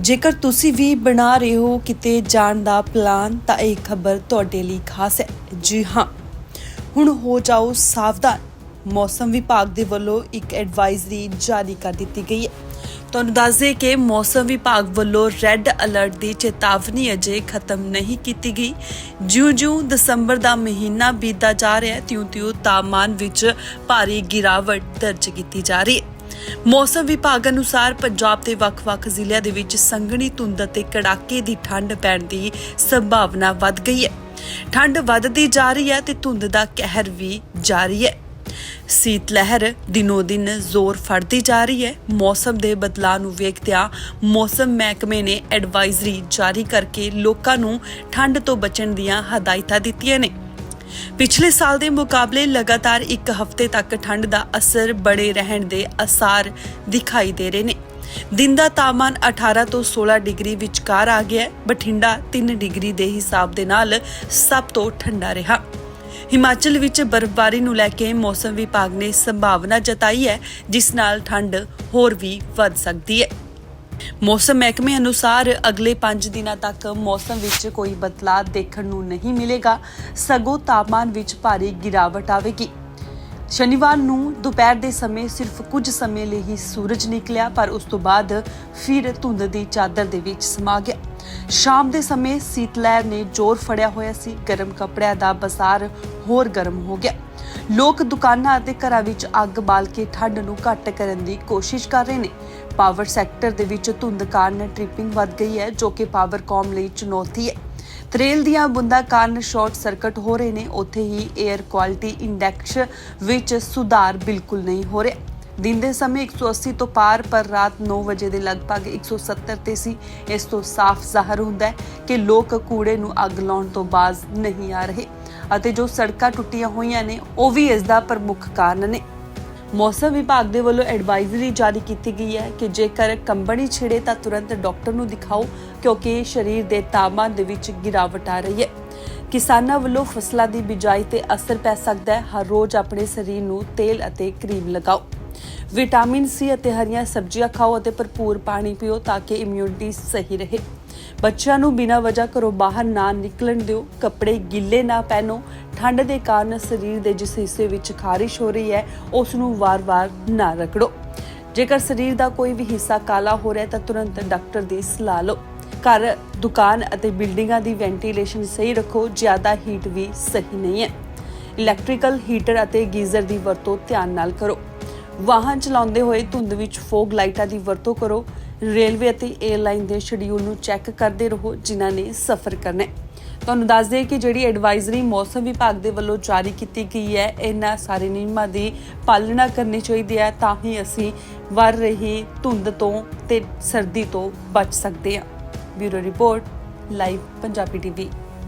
ਜੇਕਰ ਤੁਸੀਂ ਵੀ ਬਣਾ ਰਹੇ ਹੋ ਕਿਤੇ ਜਾਣ ਦਾ ਪਲਾਨ, ਤਾਂ ਇਹ ਖਬਰ ਤੁਹਾਡੇ ਲਈ ਖਾਸ ਹੈ। ਜੀ ਹਾਂ। ਹੁਣ ਹੋ ਜਾਓ ਸਾਵਧਾਨ। ਮੌਸਮ ਵਿਭਾਗ ਦੇ ਵੱਲੋਂ ਇੱਕ ਐਡਵਾਈਜ਼ਰੀ ਜਾਰੀ ਕਰ ਦਿੱਤੀ ਗਈ ਹੈ। ਤੁਹਾਨੂੰ ਦੱਸ ਦੇਈਏ ਕਿ ਮੌਸਮ ਵਿਭਾਗ ਵੱਲੋਂ ਰੈੱਡ ਅਲਰਟ ਦੀ ਚੇਤਾਵਨੀ ਅਜੇ ਖਤਮ ਨਹੀਂ ਕੀਤੀ ਗਈ। ਜਿਉਂ-ਜਿਉਂ ਦਸੰਬਰ ਦਾ ਮਹੀਨਾ ਬੀਤਦਾ ਜਾ ਰਿਹਾ ਹੈ, ਤਿਉਂ-ਤਿਉਂ ਤਾਪਮਾਨ ਵਿੱਚ ਭਾਰੀ ਗਿਰਾਵਟ ਦਰਜ ਕੀਤੀ ਜਾ ਰਹੀ ਹੈ। ਮੌਸਮ ਵਿਭਾਗ ਅਨੁਸਾਰ ਪੰਜਾਬ ਦੇ ਵੱਖ-ਵੱਖ ਜ਼ਿਲ੍ਹਿਆਂ ਦੇ ਵਿੱਚ ਸੰਘਣੀ ਧੁੰਦ ਅਤੇ ਕੜਾਕੇ ਦੀ ਠੰਡ ਪੈਣ ਦੀ ਸੰਭਾਵਨਾ ਵੱਧ ਗਈ ਹੈ। ਠੰਡ ਵੱਧਦੀ ਜਾ ਰਹੀ ਹੈ ਤੇ ਧੁੰਦ ਦਾ ਕਹਿਰ ਵੀ ਜਾਰੀ ਹੈ। ਸੀਤ ਲਹਿਰ ਦਿਨੋ ਦਿਨ ਜ਼ੋਰ ਫੜਦੀ ਜਾ ਰਹੀ ਹੈ। ਮੌਸਮ ਦੇ ਬਦਲਾਅ ਨੂੰ ਵੇਖਦਿਆਂ ਮੌਸਮ ਮਹਿਕਮੇ ਨੇ ਐਡਵਾਈਜ਼ਰੀ ਜਾਰੀ ਕਰਕੇ ਲੋਕਾਂ ਨੂੰ ਠੰਡ ਤੋਂ ਬਚਣ ਦੀਆਂ ਹਦਾਇਤਾਂ ਦਿੱਤੀਆਂ ਨੇ। ਪਿਛਲੇ ਸਾਲ ਦੇ ਮੁਕਾਬਲੇ ਲਗਾਤਾਰ ਇੱਕ ਹਫ਼ਤੇ ਤੱਕ ਠੰਡ ਦਾ ਅਸਰ ਬੜੇ ਰਹਿਣ ਦੇ ਅਸਾਰ ਦਿਖਾਈ ਦੇ ਰਹੇ ਨੇ। ਦਿਨ ਦਾ ਤਾਪਮਾਨ 18 ਤੋਂ 16 ਡਿਗਰੀ ਵਿਚਕਾਰ ਆ ਗਿਆ ਬਠਿੰਡਾ 3 ਡਿਗਰੀ ਦੇ ਹਿਸਾਬ ਦੇ ਨਾਲ ਸਭ ਤੋਂ ਠੰਡਾ ਰਿਹਾ। ਹਿਮਾਚਲ ਵਿੱਚ ਬਰਫ਼ਬਾਰੀ ਨੂੰ ਲੈ ਕੇ ਮੌਸਮ ਵਿਭਾਗ ਨੇ ਸੰਭਾਵਨਾ ਜਤਾਈ ਹੈ, ਜਿਸ ਨਾਲ ਠੰਡ ਹੋਰ ਵੀ ਵੱਧ ਸਕਦੀ ਹੈ। ਮੌਸਮ ਮਹਿਕਮੇ ਅਨੁਸਾਰ ਅਗਲੇ 5 ਦਿਨਾਂ ਤੱਕ ਮੌਸਮ ਵਿੱਚ ਕੋਈ ਬਦਲਾਅ ਦੇਖਣ ਨੂੰ ਨਹੀਂ ਮਿਲੇਗਾ। ਸਗੋਂ ਤਾਪਮਾਨ ਵਿੱਚ ਭਾਰੀ ਗਿਰਾਵਟ ਆਵੇਗੀ। ਸ਼ਨੀਵਾਰ ਨੂੰ ਦੁਪਹਿਰ ਦੇ ਸਮੇਂ ਸਿਰਫ ਕੁਝ ਸਮੇਂ ਲਈ ਹੀ ਸੂਰਜ ਨਿਕਲਿਆ, ਪਰ ਉਸ ਤੋਂ ਬਾਅਦ ਫਿਰ ਧੁੰਦ ਦੀ ਚਾਦਰ ਦੇ ਵਿੱਚ ਸਮਾ ਗਿਆ। ਸ਼ਾਮ ਦੇ ਸਮੇਂ ਸੀਤ ਲਹਿਰ ਨੇ ਜ਼ੋਰ ਫੜਿਆ ਹੋਇਆ ਸੀ। ਗਰਮ ਕੱਪੜਿਆਂ ਦਾ ਬਾਜ਼ਾਰ ਹੋਰ ਗਰਮ ਹੋ ਗਿਆ। ਲੋਕ ਦੁਕਾਨਾਂ ਅਤੇ ਘਰਾਂ ਵਿੱਚ ਅੱਗ ਬਾਲ ਕੇ ਠੰਡ ਨੂੰ ਘੱਟ ਕਰਨ ਦੀ ਕੋਸ਼ਿਸ਼ ਕਰ ਰਹੇ ਨੇ। ਪਾਵਰ ਸੈਕਟਰ ਦੇ ਵਿੱਚ ਧੁੰਦ ਕਾਰਨ ਟ੍ਰਿਪਿੰਗ ਵੱਧ ਗਈ ਹੈ, ਜੋ ਕਿ ਪਾਵਰਕਾਮ ਲਈ ਚੁਣੌਤੀ ਹੈ। ਤਰੇਲ ਦੀਆਂ ਬੁੰਦਾਂ ਕਾਰਨ ਸ਼ਾਰਟ ਸਰਕਟ ਹੋ ਰਹੇ ਨੇ। ਉੱਥੇ ਹੀ 에ਅਰ ਕੁਆਲਿਟੀ ਇੰਡੈਕਸ ਵਿੱਚ ਸੁਧਾਰ ਬਿਲਕੁਲ ਨਹੀਂ ਹੋ ਰਿਹਾ। ਦਿਨ ਦੇ ਸਮੇਂ 180 ਤੋਂ ਪਾਰ, ਪਰ ਰਾਤ 9 ਵਜੇ ਦੇ ਲਗਭਗ 170 ਤੇ ਸੀ। ਇਸ ਤੋਂ ਸਾਫ਼ ਜ਼ਾਹਰ ਹੁੰਦਾ ਹੈ ਕਿ ਲੋਕ ਕੂੜੇ ਨੂੰ ਅੱਗ ਲਾਉਣ ਤੋਂ ਬਾਜ਼ ਨਹੀਂ ਆ ਰਹੇ ਅਤੇ ਜੋ ਸੜਕਾਂ ਟੁੱਟੀਆਂ ਹੋਈਆਂ ਨੇ, ਉਹ ਵੀ ਇਸ ਦਾ ਪ੍ਰਮੁੱਖ ਕਾਰਨ ਨੇ। ਮੌਸਮ ਵਿਭਾਗ ਦੇ ਵੱਲੋਂ ਐਡਵਾਈਜ਼ਰੀ ਜਾਰੀ ਕੀਤੀ ਗਈ ਹੈ ਕਿ ਜੇਕਰ ਕੰਬਣੀ ਛਿੜੇ ਤਾਂ ਤੁਰੰਤ ਡਾਕਟਰ ਨੂੰ ਦਿਖਾਓ, ਕਿਉਂਕਿ ਸਰੀਰ ਦੇ ਤਾਪਮਾਨ ਦੇ ਵਿੱਚ ਗਿਰਾਵਟ ਆ ਰਹੀ ਹੈ। ਕਿਸਾਨਾਂ ਵੱਲੋਂ ਫਸਲਾਂ ਦੀ ਬਿਜਾਈ ਤੇ ਅਸਰ ਪੈ ਸਕਦਾ ਹੈ। ਹਰ ਰੋਜ਼ ਆਪਣੇ ਸਰੀਰ ਨੂੰ ਤੇਲ ਅਤੇ ਕਰੀਮ ਲਗਾਓ। ਵਿਟਾਮਿਨ ਸੀ ਅਤੇ ਹਰੀਆਂ ਸਬਜ਼ੀਆਂ ਖਾਓ ਅਤੇ ਭਰਪੂਰ ਪਾਣੀ ਪੀਓ ਤਾਂ ਕਿ ਇਮਿਊਨਿਟੀ ਸਹੀ ਰਹੇ। ਬੱਚਿਆਂ ਨੂੰ ਬਿਨਾਂ ਵਜ੍ਹਾ ਘਰੋਂ ਬਾਹਰ ਨਾ ਨਿਕਲਣ ਦਿਓ, ਕੱਪੜੇ ਗਿੱਲੇ ਨਾ ਪਹਿਨੋ, ਠੰਡ ਦੇ ਕਾਰਨ ਸਰੀਰ ਦੇ ਜਿਸ ਹਿੱਸੇ ਵਿੱਚ ਖਾਰਿਸ਼ ਹੋ ਰਹੀ ਹੈ ਉਸ ਨੂੰ ਵਾਰ-ਵਾਰ ਨਾ ਰਗੜੋ। ਜੇਕਰ ਸਰੀਰ ਦਾ ਕੋਈ ਵੀ ਹਿੱਸਾ ਕਾਲਾ ਹੋ ਰਿਹਾ ਤਾਂ ਤੁਰੰਤ ਡਾਕਟਰ ਦੀ ਸਲਾਹ ਲਓ। ਘਰ, ਦੁਕਾਨ ਅਤੇ ਬਿਲਡਿੰਗਾਂ ਦੀ ਵੈਂਟੀਲੇਸ਼ਨ ਸਹੀ ਰੱਖੋ, ਜ਼ਿਆਦਾ ਹੀਟ ਵੀ ਸਹੀ ਨਹੀਂ ਹੈ। ਇਲੈਕਟ੍ਰੀਕਲ ਹੀਟਰ ਅਤੇ ਗੀਜ਼ਰ ਦੀ ਵਰਤੋਂ ਧਿਆਨ ਨਾਲ ਕਰੋ। ਵਾਹਨ ਚਲਾਉਂਦੇ ਹੋਏ ਧੁੰਦ ਵਿੱਚ ਫੋਗ ਲਾਈਟਾਂ ਦੀ ਵਰਤੋਂ ਕਰੋ। ਰੇਲਵੇ ਅਤੇ 에ਅਰਲਾਈਨ ਦੇ ਸ਼ਡਿਊਲ ਨੂੰ ਚੈੱਕ ਕਰਦੇ ਰਹੋ, ਜਿਨ੍ਹਾਂ ਨੇ ਸਫ਼ਰ ਕਰਨਾ ਹੈ। ਤੁਹਾਨੂੰ ਦੱਸ ਦਈਏ ਕਿ ਜਿਹੜੀ ਐਡਵਾਈਜ਼ਰੀ ਮੌਸਮ ਵਿਭਾਗ ਦੇ ਵੱਲੋਂ ਜਾਰੀ ਕੀਤੀ ਗਈ ਹੈ, ਇਹਨਾਂ ਸਾਰੇ ਨਿਯਮਾਂ ਦੀ ਪਾਲਣਾ ਕਰਨੀ ਚਾਹੀਦੀ ਹੈ, ਤਾਂ ਹੀ ਅਸੀਂ ਵਰ ਰਹੀ ਧੁੰਦ ਤੋਂ ਤੇ ਸਰਦੀ ਤੋਂ ਬਚ ਸਕਦੇ ਹਾਂ। Bureau report, live Punjabi TV.